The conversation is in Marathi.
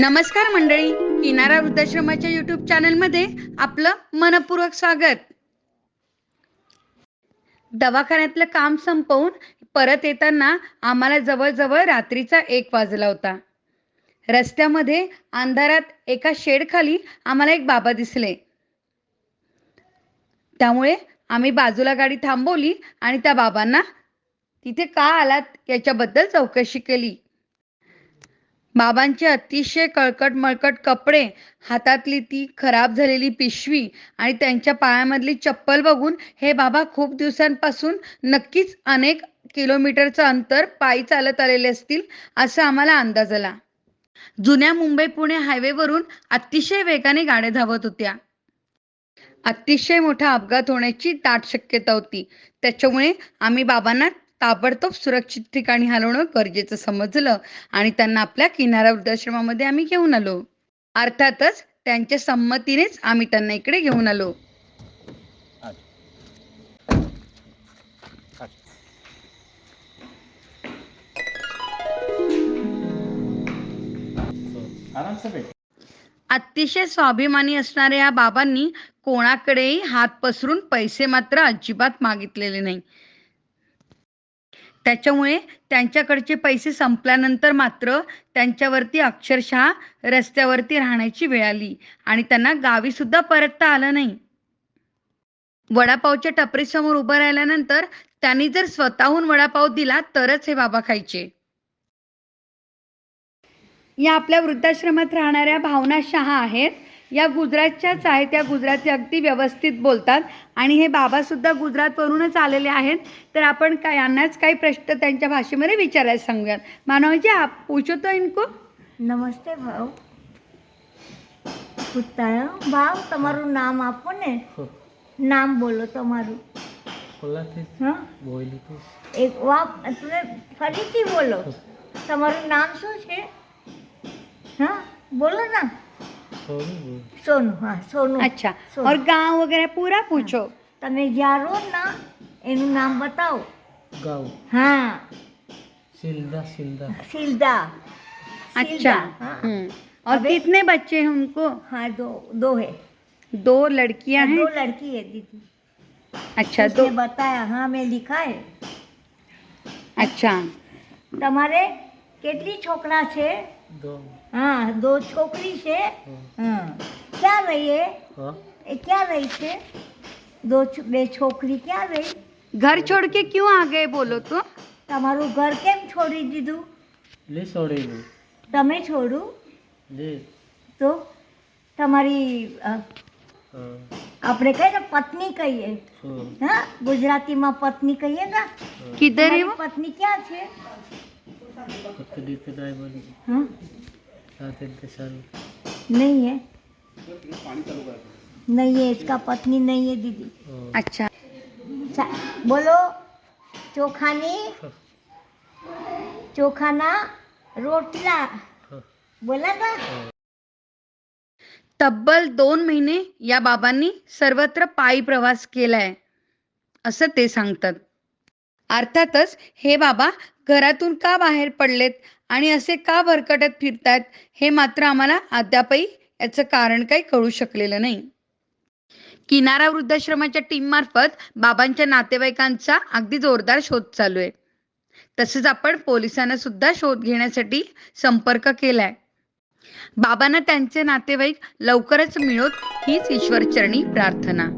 नमस्कार मंडळी किनारा वृद्धाश्रमाच्या युट्यूब चॅनलमध्ये आपलं मनपूर्वक स्वागत. दवाखान्यातलं काम संपवून परत येताना आम्हाला जवळजवळ रात्रीचा एक वाजला होता. रस्त्यामध्ये अंधारात एका शेडखाली आम्हाला एक बाबा दिसले. त्यामुळे आम्ही बाजूला गाडी थांबवली आणि त्या बाबांना तिथे का आलात याच्याबद्दल चौकशी केली. बाबांचे अतिशय कळकट मळकट कपडे हातातली ती खराब झालेली पिशवी आणि त्यांच्या पायामधली चप्पल बघून हे बाबा खूप दिवसांपासून नक्कीच अनेक किलोमीटरचं अंतर पायी चालत आलेले असतील असा आम्हाला अंदाज आला. जुन्या मुंबई पुणे हायवेवरून अतिशय वेगाने गाड्या धावत होत्या. अतिशय मोठा अपघात होण्याची दाट शक्यता होती. त्याच्यामुळे आम्ही बाबांना ताबडतोब सुरक्षित ठिकाणी हलवणं गरजेचं समजलं आणि त्यांना आपल्या किनारा वृद्धाश्रमामध्ये आम्ही घेऊन आलो. अर्थातच त्यांच्या संमतीनेच आम्ही त्यांना इकडे घेऊन आलो. अतिशय स्वाभिमानी असणाऱ्या या बाबांनी कोणाकडेही हात पसरून पैसे मात्र अजिबात मागितलेले नाही. त्याच्यामुळे त्यांच्याकडचे पैसे संपल्यानंतर मात्र त्यांच्यावरती अक्षरशः रस्त्यावरती राहण्याची वेळ आली आणि त्यांना गावी सुद्धा परतता आलं नाही. वडापावच्या टपरीसमोर उभं राहिल्यानंतर त्यांनी जर स्वतःहून वडापाव दिला तरच हे बाबा खायचे. या आपल्या वृद्धाश्रमात राहणाऱ्या भावना शहा आहेत. या गुजरातच्याच आहेत त्या गुजराती अगदी व्यवस्थित बोलतात आणि हे बाबासुद्धा गुजरातवरूनच आलेले आहेत तर आपण काय यांनाच काही प्रश्न त्यांच्या भाषेमध्ये विचारायला सांगूयात मानव जी आप पूछो तो इनको નમસ્તે ભાવ પૂછતા ભાવ તમારું નામ આપો ને हो નામ બોલો તમારું બોલા તે હા બોલી તો એક વાપ તમે ફરીથી બોલો તમારું નામ શું છે હા બોલો ના સોનું બોલ સોનું હા સોનું अच्छा सोनू. और गांव वगैरह पूरा पूछो તમે જ્યાં રહો ને એનું નામ બતાવો गाव હા सिल्दा सिल्दा સિલદા अच्छा सिलदा, हाँ हम्म। और अबे- कितने बच्चे हैं उनको हाँ दो दो है दो लड़कियां दो हैं लड़की है दीदी अच्छा उसने दो बताया हाँ मैं लिखा है अच्छा તમારે કેટલી છોકરા છે दो હા દો છોકરી છે. હા ક્યાં રહીએ એ? ક્યાં રહી છે? દો બે છોકરી ક્યાં રહી? ઘર છોડ કે ક્યું આ ગયે બોલો તો? તમારું ઘર કેમ છોડી દીધું? લે છોડેલું તમે છોડું? લે. તો તમારી આપણે કહીએ ને પત્ની કહીએ. હા ગુજરાતીમાં પત્ની કહીએ ને? કીધર પત્ની ક્યાં છે? नहीं है? नहीं है इसका पत्नी नहीं है. दीदी अच्छा बोलो चोखानी चोखाना रोटला. बोला ना. तब्बल दोन महिने या बाबांनी सर्वत्र पायी प्रवास केलाय असं ते सांगतात. अर्थातच हे बाबा घरातून का बाहेर पडलेत आणि असे का भरकटत फिरतात हे मात्र आम्हाला अद्यापही याचं कारण काही कळू शकलेलं नाही. किनारा वृद्धाश्रमाच्या टीम मार्फत बाबांच्या नातेवाईकांचा अगदी जोरदार शोध चालू आहे. तसेच आपण पोलिसांना सुद्धा शोध घेण्यासाठी संपर्क केलाय. बाबांना त्यांचे नातेवाईक लवकरच मिळोत हीच ईश्वरचरणी प्रार्थना.